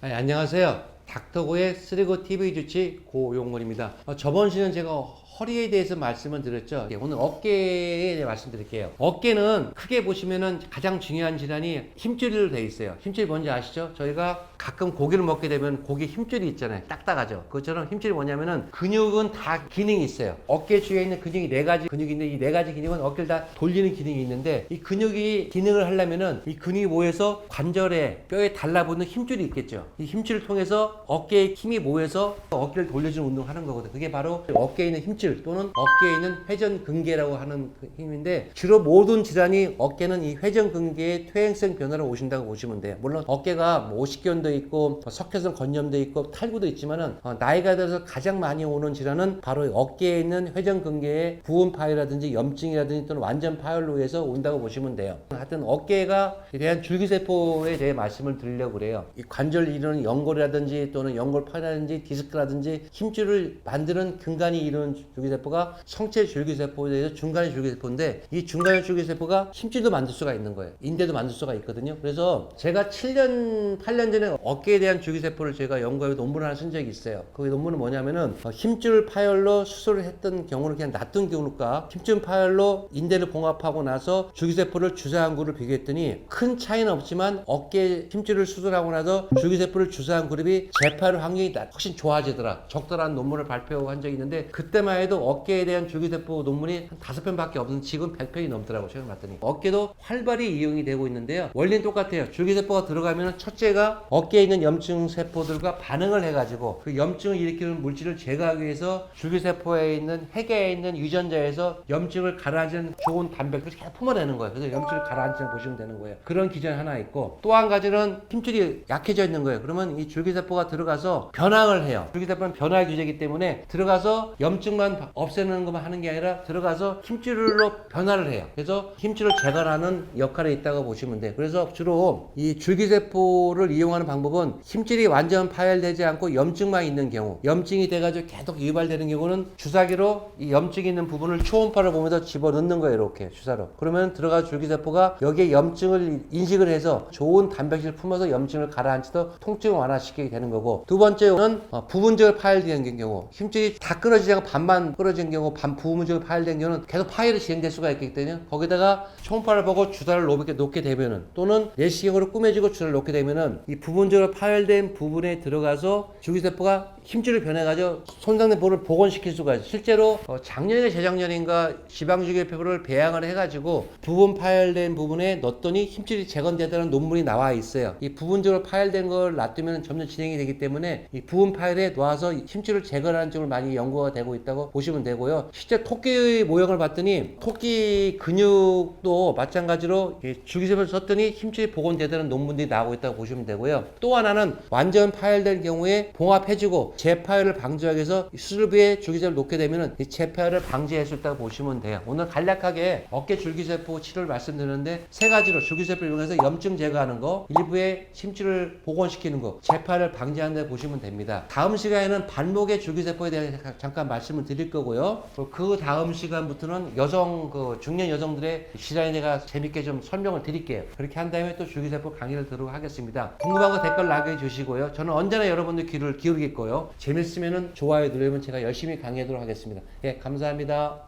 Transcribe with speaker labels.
Speaker 1: 네, 안녕하세요. 닥터고의 쓰리고 TV 주치 고용문입니다. 어, 저번 시간 제가 허리에 대해서 말씀을 드렸죠. 예, 오늘 어깨에 대해 말씀드릴게요. 어깨는 크게 보시면은 가장 중요한 질환이 힘줄로 돼 있어요. 힘줄이 뭔지 아시죠? 저희가 가끔 고기를 먹게 되면 고기 힘줄이 있잖아요. 딱딱하죠. 그것처럼 힘줄이 뭐냐면은 근육은 다 기능이 있어요. 어깨 주위에 있는 근육이 네 가지 근육이 있는데 이 네 가지 근육은 어깨를 다 돌리는 기능이 있는데 이 근육이 기능을 하려면은 이 근육이 모여서 관절에 뼈에 달라붙는 힘줄이 있겠죠. 이 힘줄을 통해서 어깨에 힘이 모여서 어깨를 돌려주는 운동을 하는 거거든요. 그게 바로 어깨에 있는 힘줄 또는 어깨에 있는 회전근개라고 하는 그 힘인데 주로 모든 질환이 어깨는 이 회전근개의 퇴행성 변화로 오신다고 보시면 돼요. 물론 어깨가 뭐 오십견도 있고 뭐 석회성 건염도 있고 탈구도 있지만은 어, 나이가 들어서 가장 많이 오는 질환은 바로 이 어깨에 있는 회전근개의 부분 파열이라든지 염증이라든지 또는 완전 파열로 해서 온다고 보시면 돼요. 하여튼 어깨가 대한 줄기세포에 대해 말씀을 드리려고 그래요. 이 관절 이루는 연골이라든지 또는 연골 파열이라든지 디스크라든지 힘줄을 만드는 근간이 이루는 줄기세포가 성체 줄기세포에 대해서 중간의 줄기세포인데 이 중간의 줄기세포가 힘줄도 만들 수가 있는 거예요. 인대도 만들 수가 있거든요. 그래서 제가 7년, 8년 전에 어깨에 대한 줄기세포를 제가 연구하고 논문을 하나 쓴 적이 있어요. 그 논문은 뭐냐면은 어, 힘줄 파열로 수술을 했던 경우를 그냥 놔둔 경우과 힘줄 파열로 인대를 봉합하고 나서 줄기세포를 주사한 그룹을 비교했더니 큰 차이는 없지만 어깨 힘줄을 수술하고 나서 줄기세포를 주사한 그룹이 재파열 확률이 나- 훨씬 좋아지더라. 적절한 논문을 발표한 적이 있는데 그때만 해도 어깨에 대한 줄기세포 논문이 한 다섯 편밖에 없는 지금 100편이 넘더라고 최근 봤더니 어깨도 활발히 이용이 되고 있는데요. 원리는 똑같아요. 줄기세포가 들어가면 첫째가 어깨에 있는 염증 세포들과 반응을 해가지고 그 염증을 일으키는 물질을 제거하기 위해서 줄기세포에 있는 핵에 있는 유전자에서 염증을 가라앉은 좋은 단백질을 계속 품어내는 거예요. 그래서 염증을 가라앉히는 보시면 되는 거예요. 그런 기전이 하나 있고 또 한 가지는 힘줄이 약해져 있는 거예요. 그러면 이 줄기세포가 들어가서 변황을 해요. 줄기세포는 변화 규제이기 때문에 들어가서 염증만 없애는 것만 하는 게 아니라 들어가서 힘줄로 변화를 해요. 그래서 힘줄을 제거하는 역할에 있다고 보시면 돼요. 그래서 주로 이 줄기세포를 이용하는 방법은 힘줄이 완전 파열되지 않고 염증만 있는 경우, 염증이 돼가지고 계속 유발되는 경우는 주사기로 이 염증이 있는 부분을 초음파를 보면서 집어넣는 거예요. 이렇게 주사로. 그러면 들어가 줄기세포가 여기에 염증을 인식을 해서 좋은 단백질을 품어서 염증을 가라앉히도록 통증을 완화시키게 되는 거고 두 번째는 어, 부분적으로 파열되는 경우 힘줄이 다 끊어지지 않고 반만 끊어진 경우 반 부분적으로 파열된 경우는 계속 파열이 진행될 수가 있기 때문에 거기다가 초음파를 보고 주사를 놓게, 놓게 되면은 또는 내시경으로 꾸며지고 주사를 놓게 되면은 이 부분적으로 파열된 부분에 들어가서 줄기세포가 힘줄을 변해가지고 손상된 볼을 복원시킬 수가 있어요. 실제로 어, 작년에 재작년인가 지방줄기세포를 배양을 해가지고 부분 파열된 부분에 넣었더니 힘줄이 재건되다는 논문이 나와 있어요. 이 부분적으로 파열된 걸 놔두면 점점 진행이 되기 때문에 이 부분 파열에 놓아서 힘줄을 제거하는 쪽을 많이 연구가 되고 있다고 보시면 되고요. 실제 토끼의 모형을 봤더니 토끼 근육도 마찬가지로 이 줄기세포를 썼더니 힘줄이 복원되다는 논문들이 나오고 있다고 보시면 되고요. 또 하나는 완전 파열된 경우에 봉합해주고 재파열을 방지하기 위해서 수술부에 줄기세포를 놓게 되면 이 재파열을 방지할 수 있다고 보시면 돼요. 오늘 간략하게 어깨 줄기세포 치료를 말씀드렸는데 세 가지로 줄기세포를 이용해서 염증 제거하는 거, 일부의 심줄을 복원시키는 거, 재파열을 방지하는 데 보시면 됩니다. 다음 시간에는 발목의 줄기세포에 대해 잠깐 말씀을 드릴 거고요. 그 다음 시간부터는 여성 그 중년 여성들의 질환에 대해 재밌게 좀 설명을 드릴게요. 그렇게 한 다음에 또 줄기세포 강의를 들도록 하겠습니다. 궁금한 거 댓글 남겨주시고요. 저는 언제나 여러분들 귀를 기울이겠고요. 재밌으면 좋아요 누르면 제가 열심히 강의하도록 하겠습니다. 예, 감사합니다.